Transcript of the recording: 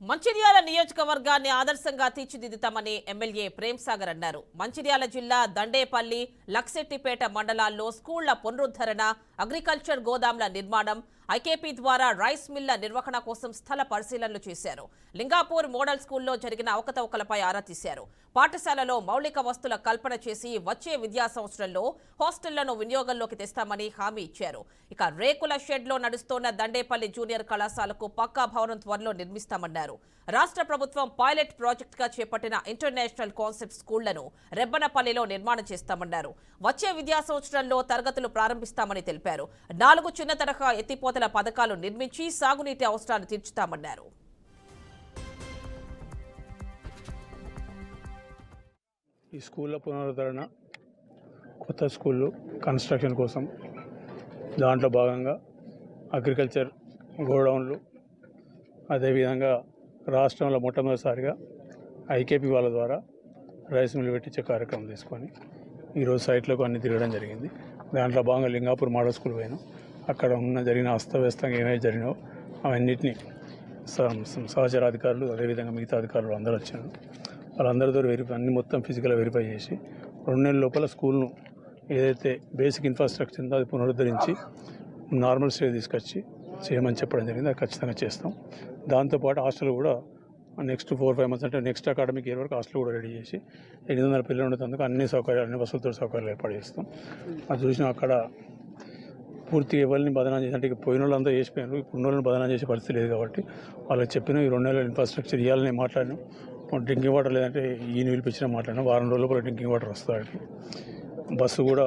మంచిర్యాల నియోజకవర్గాన్ని ఆదర్శంగా తీర్చిదిద్దుతామని ఎమ్మెల్యే ప్రేమ్సాగర్ అన్నారు. మంచిర్యాల జిల్లా దండేపల్లి లక్సెట్టిపేట మండలాల్లో స్కూళ్ళ పునరుద్ధరణ అగ్రికల్చర్ గోదాంల నిర్మాణం ఐకేపీ ద్వారా రైస్ మిల్ల నిర్వహణ కోసం స్థల పరిశీలనలు చేశారు. లింగాపూర్ మోడల్ స్కూల్లో జరిగిన అవకతవకలపై ఆరా తీశారు. పాఠశాలలో మౌలిక వస్తుల కల్పన చేసి వచ్చే విద్యా సంవత్సరంలో హాస్టళ్ళను వినియోగంలోకి తెస్తామని హామీ ఇచ్చారు. ఇక రేకుల షెడ్లో నడుస్తోన్న దండేపల్లి జూనియర్ కళాశాలకు పక్కా భవనం త్వరలో నిర్మిస్తామన్నారు. రాష్ట్ర ప్రభుత్వం పైలట్ ప్రాజెక్టుగా చేపట్టిన ఇంటర్నేషనల్ కాన్సెప్ట్ స్కూళ్ళను రెబ్బనపల్లిలో నిర్మాణం చేస్తామన్నారు. వచ్చే విద్యా సంవత్సరంలో తరగతులు ప్రారంభిస్తామని తెలిపారు. నాలుగు చిన్న తరహా ఎత్తిపోతల పథకాలు నిర్మించి సాగునీటి అవసరాలు తీర్చుతామన్నారు. ఈ స్కూళ్ళ పునరుద్ధరణ కొత్త స్కూళ్ళు కన్స్ట్రక్షన్ కోసం దాంట్లో భాగంగా అగ్రికల్చర్ గోడౌన్లు అదేవిధంగా రాష్ట్రంలో మొట్టమొదటిసారిగా ఐకేపీ వాళ్ళ ద్వారా రైస్ మిల్ పెట్టించే కార్యక్రమం తీసుకొని ఈరోజు సైట్లకు అన్ని తిరగడం జరిగింది. దాంట్లో భాగంగా లింగాపూర్ మోడల్ స్కూల్ పోయిన. అక్కడ ఉన్న జరిగిన అస్తవ్యస్తంగా ఏమైతే జరిగినాయో అవన్నిటిని సహచర అధికారులు అదేవిధంగా మిగతా అధికారులు అందరూ వచ్చారు. వాళ్ళందరితో వెరిఫై అన్ని మొత్తం ఫిజికల్గా వెరిఫై చేసి రెండు నెలల లోపల స్కూల్ను ఏదైతే బేసిక్ ఇన్ఫ్రాస్ట్రక్చర్ ఉందో అది పునరుద్ధరించి నార్మల్ స్టేజ్ తీసుకొచ్చి చేయమని చెప్పడం జరిగింది. అది ఖచ్చితంగా చేస్తాం. దాంతోపాటు హాస్టల్ కూడా నెక్స్ట్ ఫోర్ ఫైవ్ మంత్స్ అంటే నెక్స్ట్ అకాడమిక్ ఇయర్ వరకు హాస్టల్ కూడా రెడీ చేసి ఎనిమిది వందల పిల్లలు ఉండేందుకు అన్ని సౌకర్యాలు అన్ని వసతులతో సౌకర్యాలు ఏర్పాటు చేస్తాం. అది చూసినా అక్కడ పూర్తిగా ఎవరిని బదనాం చేసి అంటే ఇక పోయిన వాళ్ళంతా చేసిపోయారు ఇప్పుడు ఉన్న వాళ్ళని బదనాం చేసే పరిస్థితి లేదు కాబట్టి వాళ్ళకి చెప్పిన ఈ రెండు నెలల ఇన్ఫ్రాస్ట్రక్చర్ ఇవ్వాలని మాట్లాడినాం. డ్రింకింగ్ వాటర్ లేదంటే ఈయన పిలిపించిన మాట్లాడినాం. వారం రోజుల కూడా డ్రింకింగ్ వాటర్ వస్తుంది బస్సు కూడా